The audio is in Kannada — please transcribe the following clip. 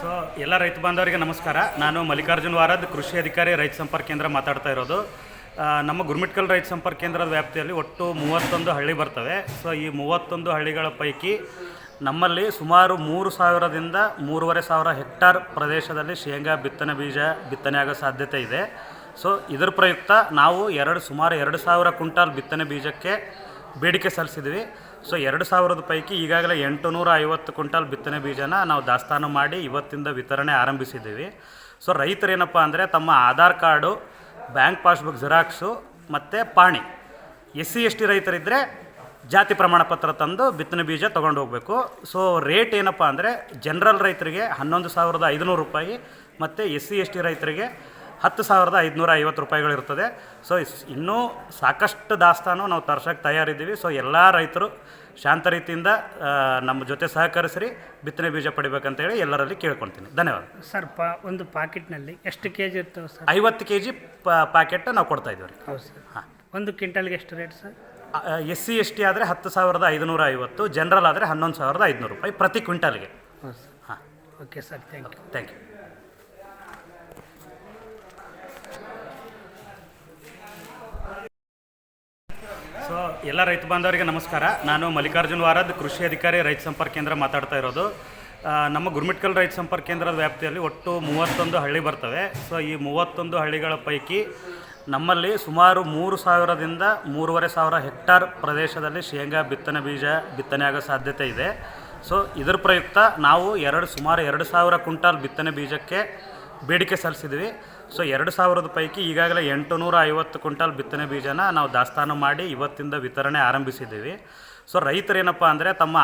ಸೊ ಎಲ್ಲ ರೈತ ಬಾಂಧವರಿಗೆ ನಮಸ್ಕಾರ. ನಾನು ಮಲ್ಲಿಕಾರ್ಜುನ್ ವಾರದ್, ಕೃಷಿ ಅಧಿಕಾರಿ, ರೈತ ಸಂಪರ್ಕ ಕೇಂದ್ರ ಮಾತಾಡ್ತಾ ಇರೋದು. ನಮ್ಮ ಗುರ್ಮಿಟ್ಕಲ್ ರೈತ ಸಂಪರ್ಕ ಕೇಂದ್ರದ ವ್ಯಾಪ್ತಿಯಲ್ಲಿ ಒಟ್ಟು ಮೂವತ್ತೊಂದು ಹಳ್ಳಿ ಬರ್ತವೆ. ಸೊ ಈ ಮೂವತ್ತೊಂದು ಹಳ್ಳಿಗಳ ಪೈಕಿ ನಮ್ಮಲ್ಲಿ ಸುಮಾರು ಮೂರು ಸಾವಿರದಿಂದ ಮೂರುವರೆ ಸಾವಿರ ಹೆಕ್ಟಾರ್ ಪ್ರದೇಶದಲ್ಲಿ ಶೇಂಗಾ ಬಿತ್ತನೆ ಬೀಜ ಬಿತ್ತನೆ ಆಗೋ ಸಾಧ್ಯತೆ ಇದೆ. ಸೊ ಇದರ ಪ್ರಯುಕ್ತ ನಾವು ಎರಡು ಸುಮಾರು ಎರಡು ಸಾವಿರ ಕ್ವಿಂಟಾಲ್ ಬಿತ್ತನೆ ಬೀಜಕ್ಕೆ ಬೇಡಿಕೆ ಸಲ್ಲಿಸಿದ್ವಿ ಸೊ ಎರಡು ಸಾವಿರದ ಪೈಕಿ ಈಗಾಗಲೇ ಎಂಟು ನೂರ ಐವತ್ತು ಕ್ವಿಂಟಾಲ್ ಬಿತ್ತನೆ ಬೀಜನ ನಾವು ದಾಸ್ತಾನು ಮಾಡಿ ಇವತ್ತಿಂದ ವಿತರಣೆ ಆರಂಭಿಸಿದ್ದೀವಿ. ಸೊ ರೈತರೇನಪ್ಪ ಅಂದರೆ ತಮ್ಮ Aadhaar card, bank passbook xerox ಮತ್ತು ಪಾಣಿ, ಎಸ್ ಸಿ ಎಸ್ ಟಿ ರೈತರಿದ್ದರೆ ಜಾತಿ ಪ್ರಮಾಣ ಪತ್ರ ತಂದು ಬಿತ್ತನೆ ಬೀಜ ತೊಗೊಂಡು ಹೋಗಬೇಕು. ಸೊ ರೇಟ್ ಏನಪ್ಪ ಅಂದರೆ ಜನರಲ್ ರೈತರಿಗೆ ಹನ್ನೊಂದು ಸಾವಿರದ ಐದುನೂರು ರೂಪಾಯಿ ಮತ್ತು ಎಸ್ ಸಿ ಎಸ್ ಟಿ ರೈತರಿಗೆ ಹತ್ತು ಸಾವಿರದ ಐದುನೂರ ಐವತ್ತು ರೂಪಾಯಿಗಳಿರ್ತದೆ ಸೊ ಇನ್ನೂ ಸಾಕಷ್ಟು ದಾಸ್ತಾನು ನಾವು ತರ್ಸೋಕ್ಕೆ ತಯಾರಿದ್ದೀವಿ. ಸೊ ಎಲ್ಲ ರೈತರು ಶಾಂತ ರೀತಿಯಿಂದ ನಮ್ಮ ಜೊತೆ ಸಹಕರಿಸಿರಿ ಬಿತ್ತನೆ ಬೀಜ ಪಡಿಬೇಕಂತೇಳಿ ಎಲ್ಲರಲ್ಲಿ ಕೇಳ್ಕೊಳ್ತೀನಿ. ಧನ್ಯವಾದ. ಸರ್ ಪಾ ಒಂದು ಪಾಕೆಟ್ನಲ್ಲಿ ಎಷ್ಟು ಕೆ ಜಿ ಇರ್ತವೆ ಸರ್? ಐವತ್ತು ಕೆ ಜಿ ಪ್ಯಾಕೆಟ್ ನಾವು ಕೊಡ್ತಾ ಇದ್ದೀವಿ ರೀ ಹೌದು ಸರ್. ಒಂದು ಕ್ವಿಂಟಲ್ಗೆ ಎಷ್ಟು rate sir? S C S T ಆದರೆ ಹತ್ತು ಸಾವಿರದ ಐದುನೂರ ಐವತ್ತು ಜನರಲ್ ಆದರೆ ಹನ್ನೊಂದು ಸಾವಿರದ ಐದುನೂರು ರೂಪಾಯಿ ಪ್ರತಿ ಕ್ವಿಂಟಲ್ಗೆ. ಹಾಂ. Okay sir thank you thank you so ಎಲ್ಲ ರೈತ ಬಾಂಧವರಿಗೆ ನಮಸ್ಕಾರ. ನಾನು ಮಲ್ಲಿಕಾರ್ಜುನ್ ವಾರದ್ ಕೃಷಿ ಅಧಿಕಾರಿ ರೈತ ಸಂಪರ್ಕ ಕೇಂದ್ರ ಮಾತಾಡ್ತಾ ಇರೋದು. ನಮ್ಮ ಗುರ್ಮಿಟ್ಕಲ್ ರೈತ ಸಂಪರ್ಕ ಕೇಂದ್ರದ ವ್ಯಾಪ್ತಿಯಲ್ಲಿ ಒಟ್ಟು ಮೂವತ್ತೊಂದು ಹಳ್ಳಿ ಬರ್ತವೆ. ಸೊ ಈ ಮೂವತ್ತೊಂದು ಹಳ್ಳಿಗಳ ಪೈಕಿ ನಮ್ಮಲ್ಲಿ ಸುಮಾರು ಮೂರು ಸಾವಿರದಿಂದ ಮೂರುವರೆ ಸಾವಿರ ಹೆಕ್ಟಾರ್ ಪ್ರದೇಶದಲ್ಲಿ ಶೇಂಗಾ ಬಿತ್ತನೆ ಬೀಜ ಬಿತ್ತನೆ ಆಗೋ ಸಾಧ್ಯತೆ ಇದೆ. ಸೊ ಇದರ ಪ್ರಯುಕ್ತ ನಾವು ಎರಡು, ಸುಮಾರು ಎರಡು ಸಾವಿರ ಕ್ವಿಂಟಾಲ್ ಬಿತ್ತನೆ ಬೀಜಕ್ಕೆ ಬೇಡಿಕೆ ಸಲ್ಲಿಸಿದ್ವಿ ಸೊ ಎರಡು ಸಾವಿರದ ಪೈಕಿ ಈಗಾಗಲೇ ಎಂಟು ನೂರ ಐವತ್ತು ಕ್ವಿಂಟಾಲ್ ಬಿತ್ತನೆ ಬೀಜನ ನಾವು ದಾಸ್ತಾನು ಮಾಡಿ ಇವತ್ತಿಂದ ವಿತರಣೆ ಆರಂಭಿಸಿದ್ದೀವಿ. ಸೊ ರೈತರೇನಪ್ಪ ಅಂದರೆ ತಮ್ಮ